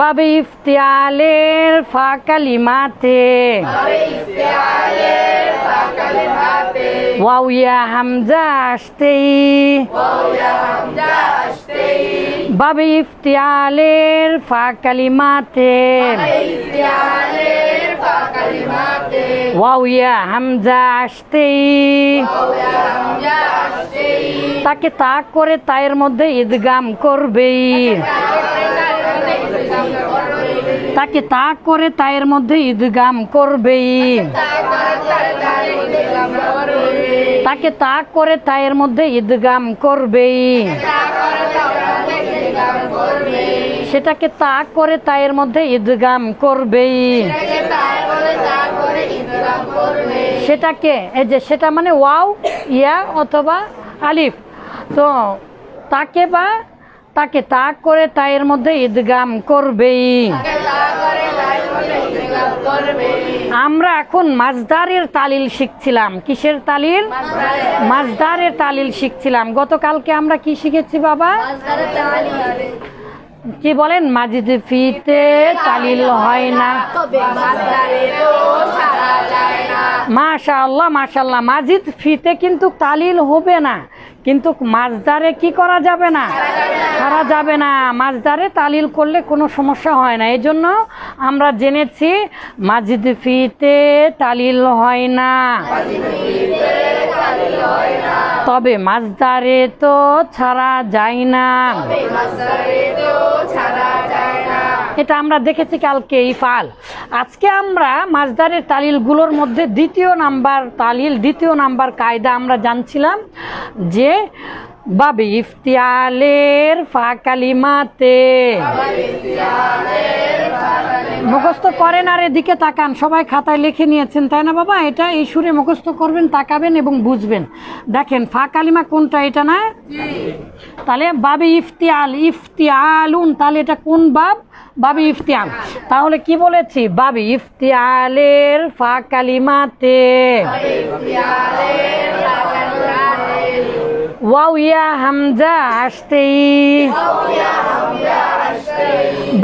বাবে ইফতিয়ালের ফা কালিমাতে ওয়াও ইয়া হামজা আসতেই। বাবে ইফতিয়ালের কালিমাতে ওয়াও ইয়া হামজা আসতেই তাকে তাক করে তায়ের মধ্যে ঈদগাম করবেই তাকে তাক করে তায়ের মধ্যে ঈদগাম করবেই তাকে তাক করে তায়ের মধ্যে ঈদগাম করবেই সেটাকে তাক করে তায়ের মধ্যে ঈদগাম করবেই। সেটাকে এই যে সেটা মানে ওয়াও ইয়া অথবা আলিফ। তো তাকে বা তাকে তাক করে তায়ের মধ্যে ঈদগাম করবেই আমরা এখন মাজদারের তালিল শিখছিলাম। কিসের তালিল? মাজদারের তালিল। শিখছিলাম। গতকালকে আমরা কি শিখেছি বাবা? কি বলেন? মাজিদ ফিতে তালিল হয় না। মাশাআল্লাহ মাশাআল্লাহ। মাজিদ ফিতে কিন্তু তালিল হবে না। কিন্তু মাছদারে কি করা যাবে না? করা যাবে না। মাছদারে তালিল করলে কোনো সমস্যা হয় না। এই জন্য আমরা জেনেছি, মাজিদ ফিতে তালিল হয় না। তবে মাছদারে তো ছাড়া যায় না। এটা আমরা দেখেছি কালকে এই ফাল। আজকে আমরা মাছদারের তালিলগুলোর মধ্যে দ্বিতীয় নাম্বার তালিল দ্বিতীয় নাম্বার কায়দা আমরা জানছিলাম যে বাবে ইফতিয়ালের ফা কালিমাতে মুখস্থ করেন আর এদিকে তাকান। সবাই খাতায় লিখে নিয়েছেন, তাই না বাবা? এটা এই সুরে মুখস্থ করবেন, তাকাবেন এবং বুঝবেন। দেখেন, ফা কালিমা কোনটা? এটা না? তাহলে বাবে ইফতিয়াল, ইফতিয়ালুন। তাহলে এটা কোন বাব? বাবে ইফতিয়াল। তাহলে কি বলেছি? বাবে ইফতিয়ালের ফা কালিমাতে। ইয়া হামজা আসতেই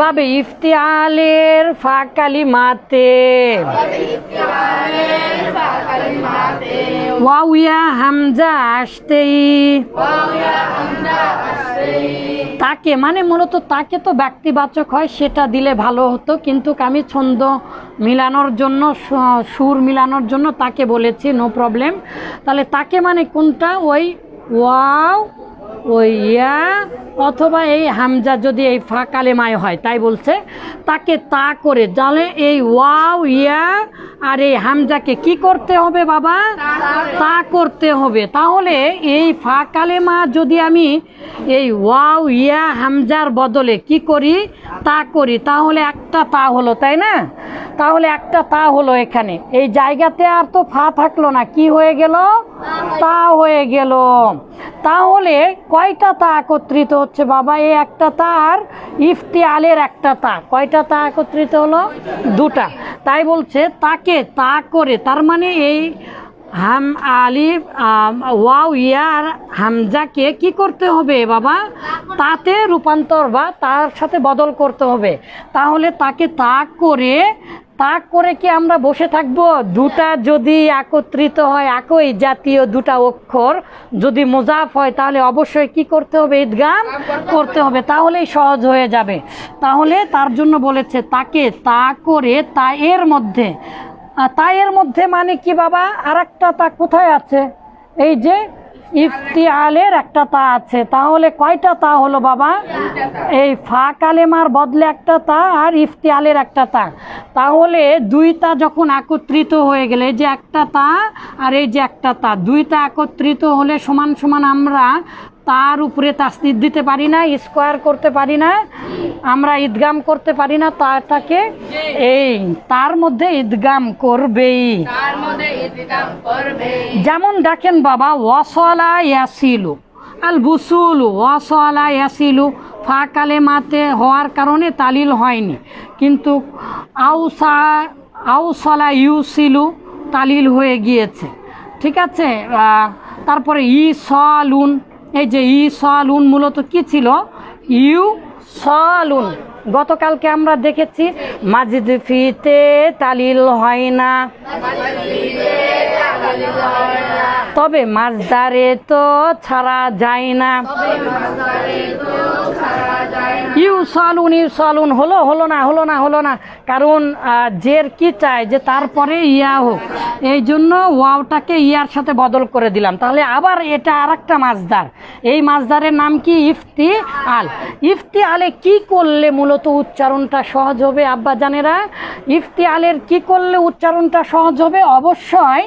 বাবে ইফতিয়ালের ফা কালিমাতে ওয়াও ইয়া হামজা আসতেই তাকে মানে মূলত তাকে তো ব্যক্তিবাচক হয়, সেটা দিলে ভালো হতো, কিন্তু আমি ছন্দ মিলানোর জন্য সুর মিলানোর জন্য তাকে বলেছি নো প্রবলেম তাহলে তাকে মানে কোনটা? ওই ওয়াও ওই ইয়া অথবা এই হামজা যদি এই ফা কালেমায় হয়, তাই বলছে, তাকে তা করে তাহলে এই ওয়াও ইয়া আর এই হামজাকে কি করতে হবে বাবা? তা করতে হবে। তাহলে এই ফা কালেমা যদি আমি এই ওয়াও ইয়া হামজার বদলে কি করি? তা করি। তাহলে একটা তা হলো, তাই না? তাহলে একটা তা হলো এখানে। এই জায়গাতে আর তো ফা থাকল না। কি হয়ে গেল? তা হয়ে গেল। তাহলে কয়টা তা একত্রিত হচ্ছে? বাবা, এই একটা তার, ইফতিয়ালের একটা তা। কয়টা তা একত্রিত হলো? দুটা। তাই বলছে, তাকে তা করে, তার মানে এই হাম আলিফ ওয়াও ইয়ার হামজাকে কি করতে হবে বাবা? তাতে রূপান্তর বা তার সাথে বদল করতে হবে। তাহলে তাকে তা করে তা করে কি আমরা বসে থাকব? দুটা যদি একত্রিত হয় একই জাতীয় দুটা অক্ষর, যদি মোজাফ হয় তাহলে অবশ্যই কি করতে হবে? ঈদগাম করতে হবে। তাহলেই সহজ হয়ে যাবে। তাহলে তার জন্য বলেছে তাকে তা করে তা এর মধ্যে। তা এর মধ্যে মানে কি বাবা? আর তা কোথায় আছে? এই যে ইফতিয়ালের একটা তা আছে। তাহলে কয়টা তা হলো বাবা? এই ফা কালেমার বদলে একটা তা আর ইফতিয়ালের একটা তা। তাহলে দুই তা যখন একত্রিত হয়ে গেলে যে একটা তা আর এই যে একটা তা, দুই তা একত্রিত হলে সমান সমান আমরা তার উপরে তাসদিদ দিতে পারি না স্কোয়ার করতে পারি না আমরা ঈদগাম করতে পারি না তাটাকে এই তার মধ্যে ঈদগাম করবেই। যেমন দেখেন বাবা ওয়াসলা ইয়াসিলু আল বুসুলু ওয়াসলা ইয়াসিলু ফা কালেমাতে হওয়ার কারণে তালিল হয়নি। কিন্তু আউসা আউসলা ইউসিলু তালিল হয়ে গিয়েছে। ঠিক আছে তারপরে ই সলুন এই যে ই সালুন মূলত কি ছিল? ইউ সালুন। গতকালকে আমরা দেখেছি, মাজিদ ফিতে তালিল হয় না। তবে মাছ মাছদারে তো ছাড়া যায় না। ইউ সালুন ইউ সালুন, হলো হলো না হলো না হলো না। কারণ জের কি চায় যে তারপরে ইয়া হোক। এই জন্য ওয়াওটাকে ইয়ার সাথে বদল করে দিলাম। তাহলে আবার এটা আর একটা মাছদার। এই মাছদারের নাম কি? ইফতি আল। ইফতি আলে কি করলে মূলত উচ্চারণটা সহজ হবে আব্বা জানেরা ইফতি আলের কি করলে উচ্চারণটা সহজ হবে? অবশ্যই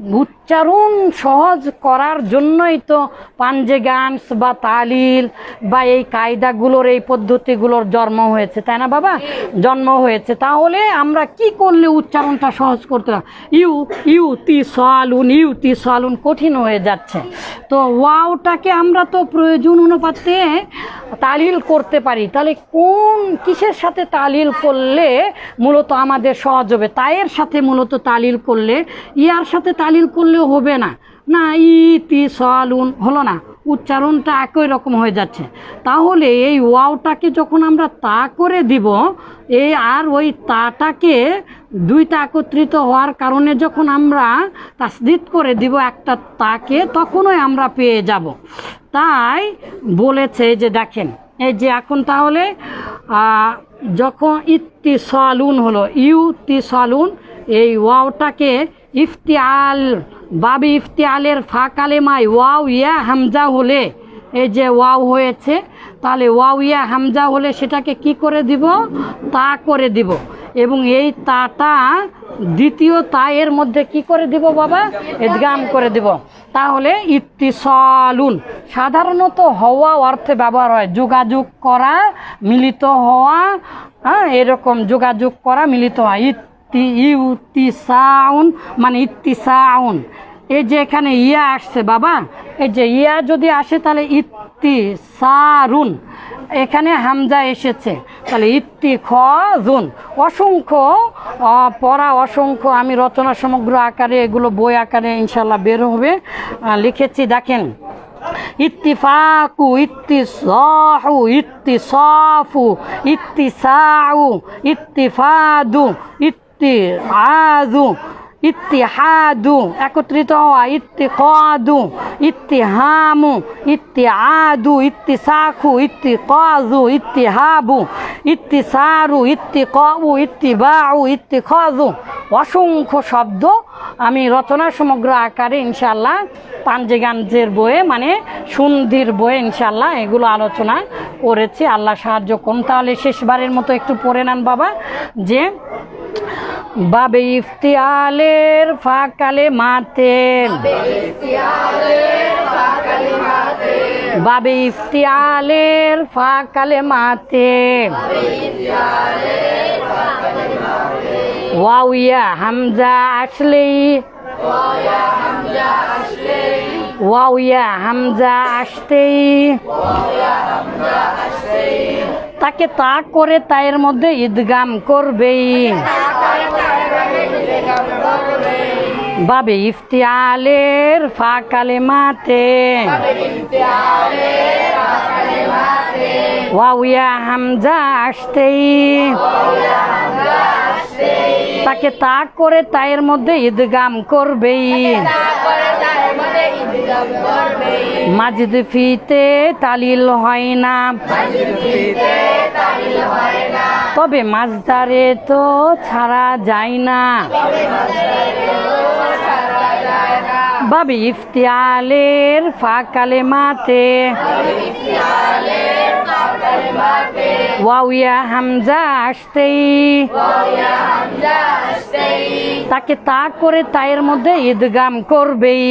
mút উচ্চারণ সহজ করার জন্যই তো পাঞ্জে গানস বা তালিল বা এই কায়দাগুলোর এই পদ্ধতিগুলোর জন্ম হয়েছে তাই না বাবা? জন্ম হয়েছে। তাহলে আমরা কি করলে উচ্চারণটা সহজ করতে? ইউ ইউ তি সালুন ইউ তি সালুন কঠিন হয়ে যাচ্ছে। তো ওয়াওটাকে আমরা তো প্রয়োজন অনুপাতে তালিল করতে পারি। তাহলে কোন কিসের সাথে তালিল করলে মূলত আমাদের সহজ হবে? তায়ের সাথে মূলত তালিল করলে ইয়ার সাথে তালিল করলেও হবে না। না, ইতি, সালুন হলো না। উচ্চারণটা একই রকম হয়ে যাচ্ছে। তাহলে এই ওয়াওটাকে যখন আমরা তা করে দিব এই আর ওই তাটাকে দুইটা একত্রিত হওয়ার কারণে যখন আমরা তাসদিদ করে দিব একটা তাকে, তখনই আমরা পেয়ে যাব। তাই বলেছে যে দেখেন, এই যে এখন তাহলে যখন ইত্তি সালুন হলো, ইউ তি সালুন, এই ওয়াওটাকে ইফতিয়াল, বাবি ইফতিয়ালের ফা কালেমায় ওয়াও ইয়া হামজা হলে, এই যে ওয়াও হয়েছে, তাহলে ওয়াও ইয়া হামজা হলে সেটাকে কি করে দিব? তা করে দিব। এবং এই তাটা দ্বিতীয় তায়ের মধ্যে কি করে দিব বাবা? এদগাম করে দিব। তাহলে ইত্তিসালুন সাধারণত হওয়া অর্থে ব্যবহার হয়। যোগাযোগ করা, মিলিত হওয়া হ্যাঁ এরকম যোগাযোগ করা, মিলিত হওয়া। ইত্তি ইউতিসাউন মানে ইত্তিসাউন এই যে এখানে ইয়া আসছে বাবা, এই যে ইয়া যদি আসে তাহলে ইত্তি সারুন। এখানে হামজা এসেছে, তাহলে ইত্তি খ জুন অসংখ্য পড়া অসংখ্য, আমি রচনা সমগ্র আকারে, এগুলো বই আকারে ইনশাল্লাহ বের হবে। লিখেছি, দেখেন। ইত্তিফাকু ইত্তিসাহু ইত্তিসাফু ইত্তিসাউ ইত্তিফাদু ইত্তিআদু ইত্তিহাদু, একত্রিত হওয়া, ইত্তিকাদু, ইত্তিহামু, ইত্তিআদু, ইত্তিসাখু, ইত্তিকাজু, ইত্তিহাবু, ইত্তিসারু, ইত্তিকাউ, ইত্তিবাউ ইত্তিখাজু অসংখ্য শব্দ আমি রচনা সমগ্র আকারে ইনশাল্লাহ পাঞ্জেগাঞ্জের বইয়ে মানে সুন্ধির বইয়ে ইনশাল্লাহ এগুলো আলোচনা করেছি। আল্লাহ সাহায্য করুন। তাহলে শেষবারের মতো একটু পড়ে নেন বাবা, যে বাবে ইফতিয়ালের ফাকালে মাতেন। বাবে ইফতিয়ালের ফাকালে মাতেন। ওয়াউয়া হামজা আসলেই হামজা আসতেই। তাকে তা করে তাইয়ের মধ্যে ঈদগাম করবেই। বাবে ইফতিয়ালের ফাকালে মাতে। ওয়াউয়া হামজা আসতেই। তাকে তা করে তাইয়ের মধ্যে ঈদগাম করবেই। মাজিদ ফিতে তালিল হয় না। তবে মাঝদারে তো ছাড়া যায় না। বাবে ইফতিয়ালের ফাকালে মাতে ওয়াউয়া হামজা তাকে তা করে তাইয়ের মধ্যে ঈদগাম করবেই।